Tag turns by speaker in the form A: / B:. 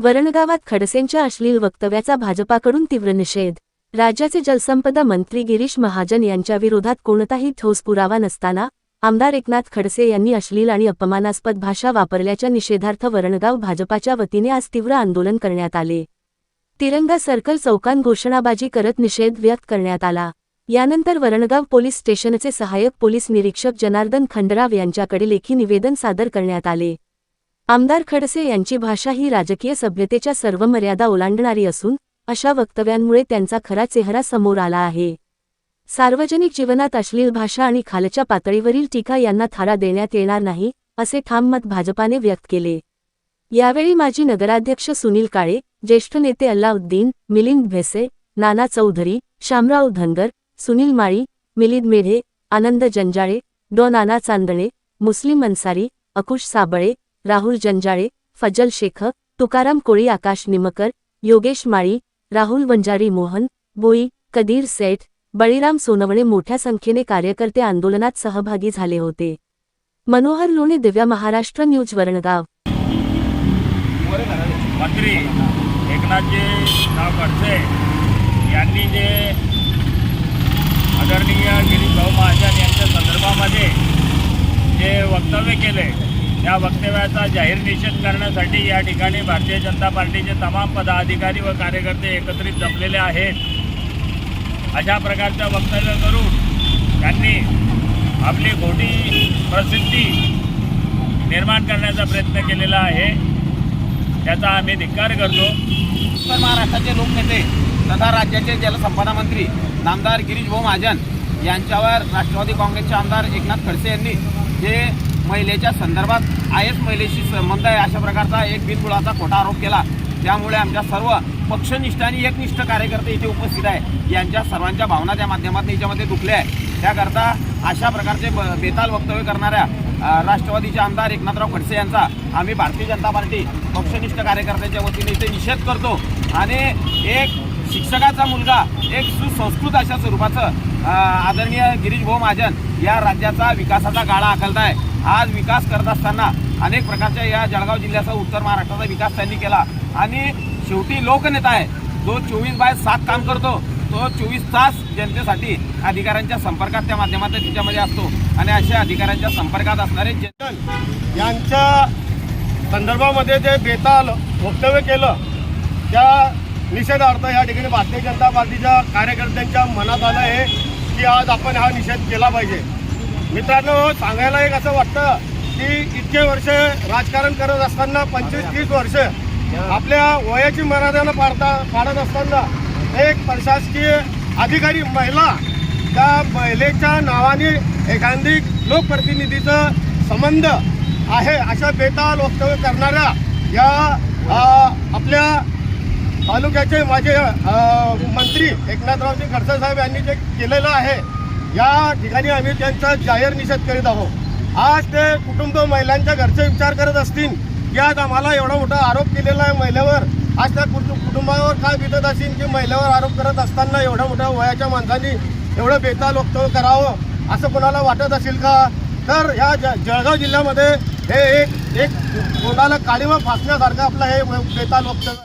A: वरणगावात खडसेंच्या अश्लील वक्तव्याचा भाजपाकडून तीव्र निषेध. राज्याचे जलसंपदा मंत्री गिरीश महाजन यांच्या विरोधात कोणताही ठोस पुरावा नसताना आमदार एकनाथ खडसे यांनी अश्लील आणि अपमानास्पद भाषा वापरल्याच्या निषेधार्थ वरणगाव भाजपाच्या वतीने आज तीव्र आंदोलन करण्यात आले. तिरंगा सर्कल चौकान घोषणाबाजी करत निषेध व्यक्त करण्यात आला. यानंतर वरणगाव पोलीस स्टेशनचे सहाय्यक पोलीस निरीक्षक जनार्दन खंडराव यांच्याकडे लेखी निवेदन सादर करण्यात आले. आमदार खडसे यांची भाषा ही राजकीय सभ्यतेच्या सर्व मर्यादा ओलांडणारी असून अशा वक्तव्यांमुळे त्यांचा खरा चेहरा समोर आला आहे. सार्वजनिक जीवनात अश्लील भाषा आणि खालच्या पातळीवरील टीका यांना थारा देण्यात येणार नाही असे ठाम मत भाजपाने व्यक्त केले. यावेळी माजी नगराध्यक्ष सुनील काळे ज्येष्ठ नेते अल्लाउद्दीन मिलिंद भेसे नाना चौधरी शामराव धनगर सुनील माळी मिलिंद मेढे आनंद जंजाळे डॉ नाना चांदणे मुस्लिम अन्सारी अकुश साबळे राहुल जंजाळे फजल शेख तुकाराम कोळी आकाश निमकर योगेश माळी राहुल वंजारी मोहन बोई कदीर सेठ बळीराम सोनवणे मोठ्या संख्येने कार्यकर्ते आंदोलनात सहभागी झाले होते. मनोहर लोणे दिव्या महाराष्ट्र न्यूज वरणगाव.
B: मंत्री एकनाथजी नाव खडसे यांनी जे आदरणीय गिरीश भाऊ महाजन यांच्या संदर्भामध्ये जे वक्तव्य केले या वक्तव्याचा जाहीर निषेध करण्यासाठी या ठिकाणी भारतीय जनता पार्टीचे तमाम पदाधिकारी व कार्यकर्ते एकत्रित जमलेले आहेत. अशा प्रकारचं वक्तव्य करून त्यांनी आपली खोटी प्रसिद्धी निर्माण करण्याचा प्रयत्न केलेला आहे. त्याचा आम्ही धिक्कार करतो.
C: उत्तर महाराष्ट्राचे लोकनेते तथा राज्याचे जलसंपदा मंत्री नामदार गिरीश भाऊ महाजन यांच्यावर राष्ट्रवादी काँग्रेसचे आमदार एकनाथ खडसे यांनी जे महिलेच्या संदर्भात आय एस महिलेशी संबंध आहे. अशा प्रकारचा एक बिनबुडाचा खोटा आरोप केला. त्यामुळे आमच्या सर्व पक्षनिष्ठ आणि एकनिष्ठ कार्यकर्ते इथे उपस्थित आहे. यांच्या सर्वांच्या भावना त्या माध्यमातून याच्यामध्ये दुखल्या आहे त्याकरता अशा प्रकारचे ब बेताल वक्तव्य करणाऱ्या राष्ट्रवादीचे आमदार एकनाथराव खडसे यांचा आम्ही भारतीय जनता पार्टी पक्षनिष्ठ कार्यकर्त्यांच्या वतीने इथे निषेध करतो. आणि एक शिक्षकाचा मुलगा एक सुसंस्कृत अशा स्वरूपाचं आदरणीय गिरीश भाऊ महाजन या राज्याचा विकासाचा गाळा आखलताय. आज विकास करत असताना अनेक प्रकारच्या या जळगाव जिल्ह्याचा उत्तर महाराष्ट्राचा विकास त्यांनी केला. आणि शेवटी लोकनेता आहे. जो चोवीस बाय सात काम करतो. तो चोवीस तास जनतेसाठी अधिकाऱ्यांच्या संपर्कात त्या माध्यमातून तिच्यामध्ये असतो. आणि अशा अधिकाऱ्यांच्या संपर्कात असणारे जनरल
D: यांच्या संदर्भामध्ये जे बेताल वक्तव्य केलं त्या निषेधार्थ या ठिकाणी भारतीय जनता पार्टीच्या कार्यकर्त्यांच्या मनात आलं आहे की आज आपण हा निषेध केला पाहिजे. मित्रांनो सांगायला एक असं वाटतं की इतके वर्ष राजकारण करत असताना पंचवीस तीस वर्ष आपल्या वयाची मर्यादानं पाडता पाडत असताना एक प्रशासकीय अधिकारी महिला त्या महिलेच्या नावाने एखादी लोकप्रतिनिधीचं संबंध आहे अशा बेताल वक्तव्य करणाऱ्या या आपल्या तालुक्याचे माझे मंत्री एकनाथरावजी खडसे साहेब यांनी जे केलेलं आहे या ठिकाणी आम्ही त्यांचा जाहीर निषेध करीत आहोत. आज ते कुटुंब महिलांच्या घरचे विचार करत असतील की आज आम्हाला एवढा मोठा आरोप केलेला आहे महिलेवर. आज त्या कुटुंबावर काय बितत असेल की महिलेवर आरोप करत असताना एवढ्या मोठ्या वयाच्या माणसांनी एवढं बेताल वक्तव्य करावं असं कोणाला वाटत असेल का? तर ह्या ज जळगाव जिल्ह्यामध्ये हे एक एक कोणाला काळीमा फासण्यासारखं आपलं हे बेताल वक्तव्य